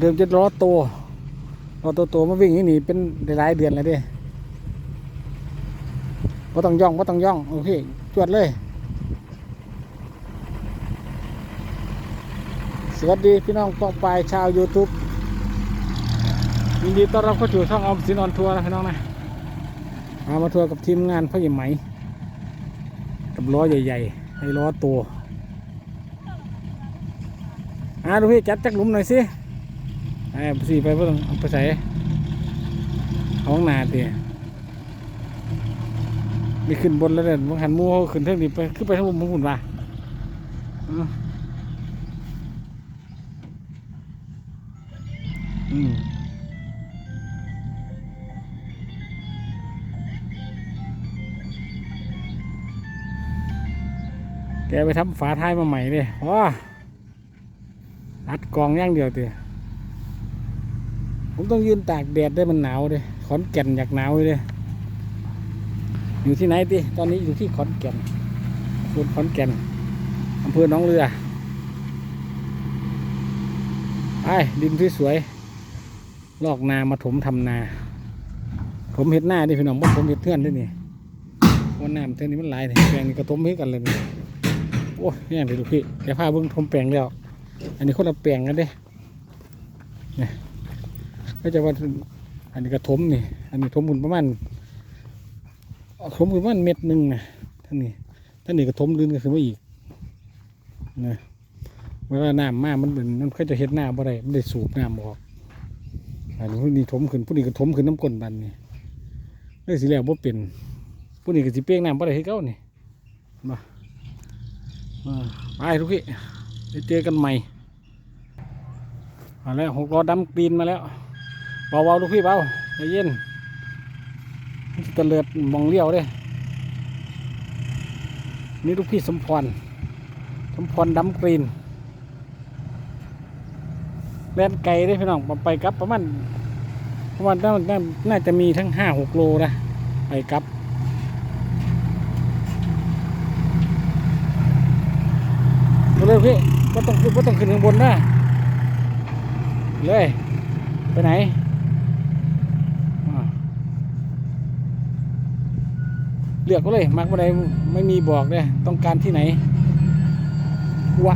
เดิมจะล้อโตล้อโตโตๆมาวิ่งอย่างนี้เป็นหลายเดือนแล้วเด้ก็ต้องย่องก็ต้องย่องโอเคจวดเลย สวัสดีพี่น้องกองปลายชาว YouTube ยินดีต้อนรับเข้าสู่ช่องออมสินออนทัวร์นะพี่น้องนะมามาทัวร์กับทีมงานพ่อใหญ่ไหม กับล้อใหญ่ๆให้ล้อตัวอ่าดูพี่จัดจักหลุมหน่อยสิ ไอ้สี่ไปเพื่อนเอาไปใส่ห้องนาเตียมีขึ้นบนแล้วเด่นบางหันมูเขาขึ้นเท่านี้ไปขึ้นไปทั้งหลุมทั้งหุ่นว่ะอืมแกไปทำฝาท้ายมาใหม่เลยว้าอัดกองย่างเดียวเตีย ผมต้องยืนตากแดดได้มันหนาวเลยขอนแก่นอยากหนาวเลยอยู่ที่ไหนตีตอนนี้อยู่ที่ขอนแก่นอำเภอขอนแก่นอำเภอหนองเรือไอ้ดินที่สวยลอกนามาถมทำนา ผมเห็ดหน้าดิพี่น้องบ่าผมเห็ดเทื่อนด้วยนี่ว่าน้ำเท่านี้มันหลายเนี่ยแปลงนี่กระทมให้กันเลยนี่โอ้ยนี่เดี๋ยวดูพี่เดี๋ยวพาเบิ้งทมแปลงแล้ว อันนี้คนละแปลงกันเด้เนี่ย ก็จะว่าอันนี้กระทมนี่ อันนี้ทมหุ่นประมาณทมหุ่นประมาณเม็ดหนึ่งนะท่านนี้ท่านนี้กระทมลื่นก็คือว่าอีกนะเวลาน้ำมากมันเป็นมันก็จะเฮ็ดน้ำบ่ได้มันได้สูบน้ำออกอันนี้ผู้นี้ถมขึ้นผู้นี้ก็ถมขึ้นน้ำก้นบันนี่ได้สิแล้วบ่เป็นผู้นี้ก็สิเปียกน้ำบ่ได้ให้เก้านี่มาอ่าไปทุกพี่ได้เจอกันใหม่มาแล้วหกล้อดำกรีนมาแล้ว เบาๆลูกพี่เบาใจเย็นตะเลิดมองเลี้ยวเด้นี่ลูกพี่สมพร สมพรดำกรีนแล่นไกลได้พี่น้องไปกลับประมาณประมาณน่าน่าน่าจะมีทั้งห้าหกโลนะไปกลับเอาเลยพี่ก็ต้องก็ต้องขึ้นข้างบนนะเลยไปไหนอ่า เลือกก็เลยมักอะไรไม่มีบอกเลยต้องการที่ไหนวะ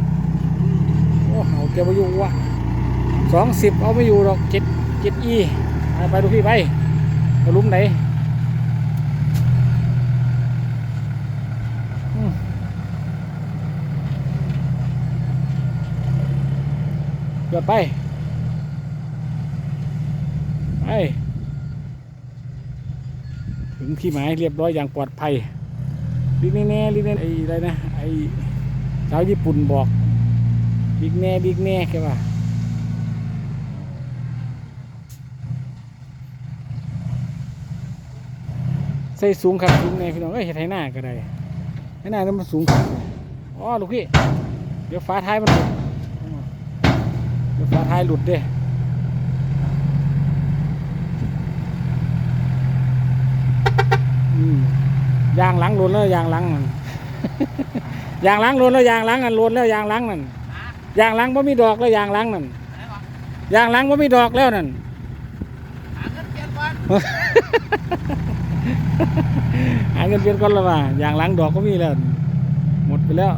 โอ้เอาเก็บไปอยู่วะสองสิบเอาไม่อยู่หรอกเจ็ดเจ็ดอีไปดูพี่ไปไปหลุมไหนเกิดไป ไป งที่หมายเรียบร้อยอย่างปลอดภัยลิกแน่ๆลิกแน่ไอ้อะไรนะไอ้สาวญี่ปุ่นบอกลิกแน่ลิกแน่แกว่าใส่สูงขับสูงแน่พี่น้องเอ้ยเฮ็ดให้หน้าก็ได้ให้หน้าแล้วมันสูงขับอ๋อลูกพี่เดี๋ยวฟ้าท้ายมันหลุดเดี๋ยวฟ้าท้ายหลุดเด้ อืม ยางหลังหลุนแล้วยางหลังมันยางหลังหลุนแล้วยางหลังอันหลุนแล้วยางหลังนั่นยางหลังบ่มีดอกแล้วยางหลังนั่นยางหลังบ่มีดอกแล้วนั่นหาเงินเปลี่ยนก่อนหาเงินเปลี่ยนก่อนแล้วว่ายางหลังดอกก็มีแล้วหมดไปแล้ว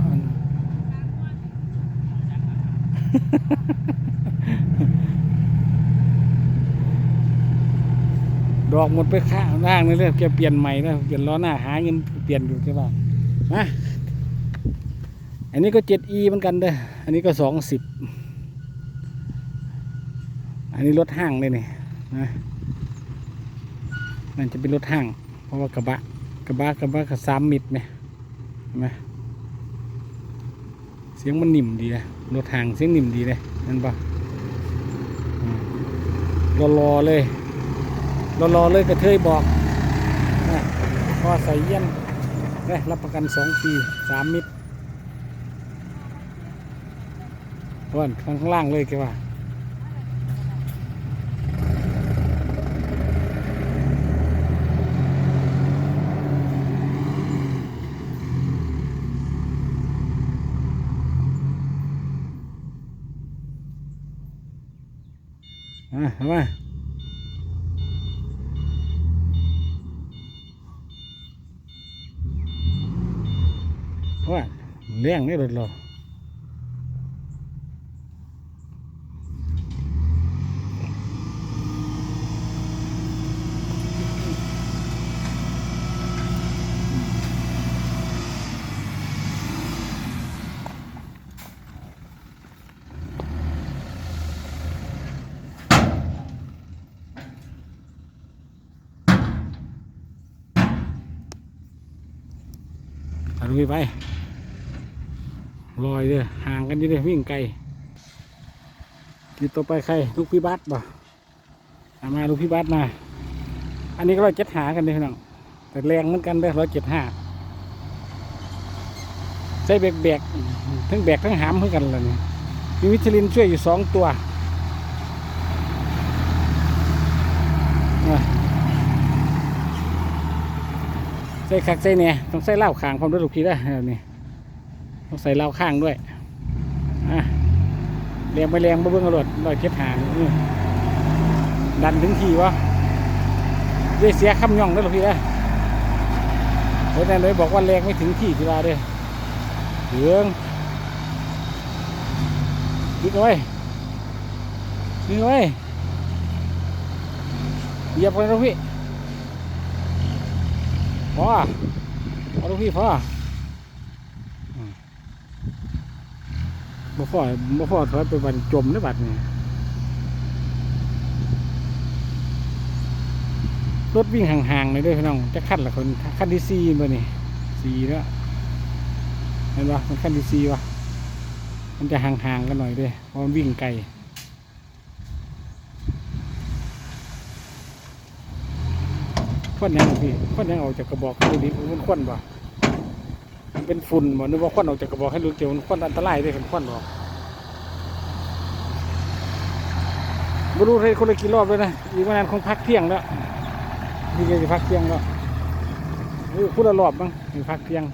ดอกหมดไปข้างล่างนี่เลยแกเปลี่ยนใหม่แล้วเปลี่ยนล้อหน้าหาเงินเปลี่ยนอยู่ใช่ป่ะมาอันนี้ก็เจ็ดอีเหมือนกันเด้ออันนี้ก็สองสิบอันนี้รถห้างเลยนี่นะมันจะเป็นรถห้าง เพราะว่ากระบะกระบะกระบะกับสามมิดไหมเห็นไหมเสียงมันนิ่มดีนะรถห้างเสียงนิ่มดีเลยนั่นปะรอๆเลย รอรอๆเลยกระเทยบอกนะพอใส่เยี่ยนนะรับประกันสองปีสามมิตรว่านข้างล่างเลยแกว่ามาเอามา ว่าเลี้ยงนี่รถเราเอาลุยไป ลอยเลยห่างกันอยู่เลยวิ่งไกลทีต่อไปใครลูกพี่บัสบ่เอามาลูกพี่บัสมา อันนี้ก็ร้อยเจ็ดหากันเลยพี่น้องแต่แรงเหมือนกันเลยร้อยเจ็ดห้าใช้แบกแบกๆทั้งแบกทั้งหามเหมือนกันเลยนี่มีวิตาลินช่วยอยู่สองตัวใส่คักใส่เนี่ยต้องใส่เหล้าขางพร้อมด้วยลูกพี่ได้อนี่ ใส่เหล้าข้างด้วยอะแรงไปแรงมาเบิ่งเอารถลอยเก็บหางดันถึงทีวะด้วยเสียคำย่องด้วยลูกพี่ได้อเพราะฉะนั้นเลยบอกว่าแรงไม่ถึงที่ที่ว่าเด้อเหลืองดึงเอาไว้ดึงเอาไว้เหยียบกันลูกพี่พ่อเอาลูกพี่พ่อ บ่พ่อบ่พ่อถอยไปบันจมในบัดนี่รถวิ่งห่างๆเลยด้วยพี่น้องจะขั้นละคนขั้นที่สี่บ่นี่สี่แล้วเห็นปะมันขั้นที่สี่วะมันจะห่างๆกันหน่อยด้วยเพราะมันวิ่งไกลควันยังพี่ควันยังออกจากกระบอกให้ดูดิมันควันบ่มัน เป็นฝุ่นบ่นึกว่าควันออกจากกระบอกให้รู้เกี่ยวมันควันอันตรายเด้วยเห็นควันออกไม่รู้เลยคนละกี่รอบเลยนะอีกวันนานคงพักเที่ยงแล้วนี่จะพักเที่ยงแล้วพูดละรอบบ้างมีพักเที่ยง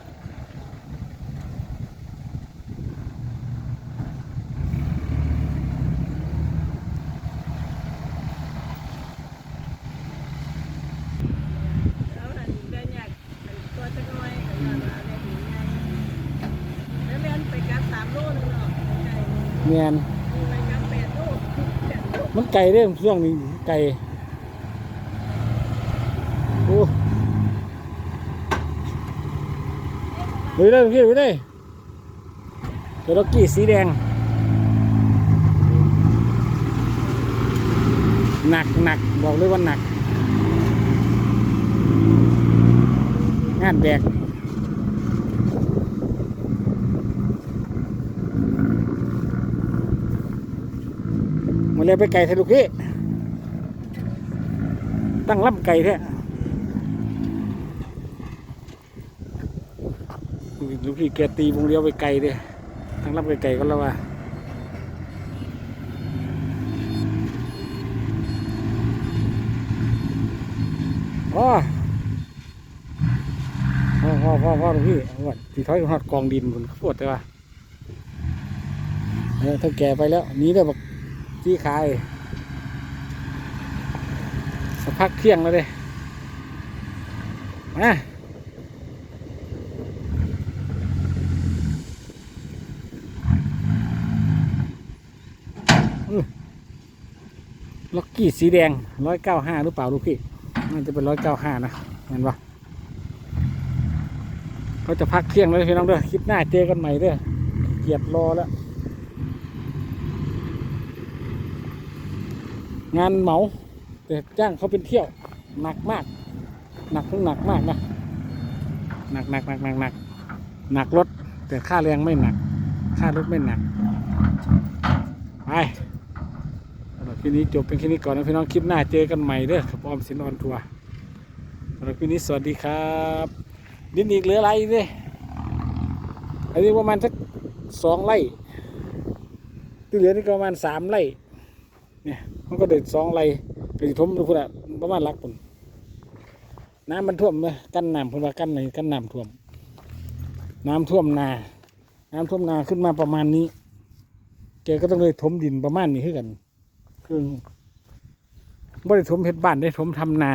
เอาหันเดินอยากหันตัวจักหน่อยก็ย้อนว่าเรียนหนีไงแล้วเรียนไปกลับสามโลนึงเนาะไกลเมียนไกลับแปดโลแปดโลมันไกลเด้อช่วงนี้ไกลโอ้ไปเลยพี่ไปเลยเดี๋ยวเรากี้สีแดง หนักหนักบอกเลยว่าหนัก งานแบก เลยไปไก่ทะลุกี้ตั้งลำไก่แท้ลูกพี่แกตีวงเดียวไปไก่เด้ตั้งลำไก่ไก่ก็แล้วว่าพ่อพ่อพ่อพ่อพ่อลวงพี่วัดพี่ถอยหอดกองดินบนปวดแต่ว่าเออถ้าแกไปแล้วนี้ได้บอก ที่ขายสักพักเที่ยงแล้วเด้มาล็อกกี้สีแดงร้อยเก้าห้าหรือเปล่าลูกพี่น่าจะเป็นร้อยเก้าห้านะเห็นปะเขาจะพักเที่ยงแล้วพี่น้องเด้อคลิปหน้าเจอกันใหม่เด้อเกียดรอแล้ว งานเหมา แต่จ้างเขาเป็นเที่ยว หนักมาก หนักทั้งหนักมากนะหนักหนักหนักหนักหนักหนักรถ แต่ค่าแรงไม่หนัก ค่ารถไม่หนักไปสำหรับคลิปนี้จบเป็นแค่นี้ก่อนนะพี่น้องคลิปหน้าเจอกันใหม่เด้อกับออมสินออนทัวร์สำหรับคลิปนี้สวัสดีครับดินอีกเหลืออะไรเนี่ยอันนี้ประมาณสักสองไร่ที่เหลือนี่ประมาณสามไร่เนี่ย มันก็เด็ดสองไร่ไปสิทมดูพุ่นอะประมาณหลักปุ่นน้ำมันท่วมเลยกั้นน้ำพุ่นว่ากั้นไหนกั้นน้ำท่วม น้ำท่วมนา น้ำท่วมนาขึ้นมาประมาณนี้แกก็ต้องเลยถมดินประมาณนี้ขึ้นกันครึ่งบ่ได้ถมเฮ็ดบ้านได้ถมทำนา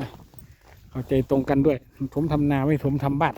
นะเข้าใจตรงกันด้วย ถมทำนาไม่ถมทำบ้าน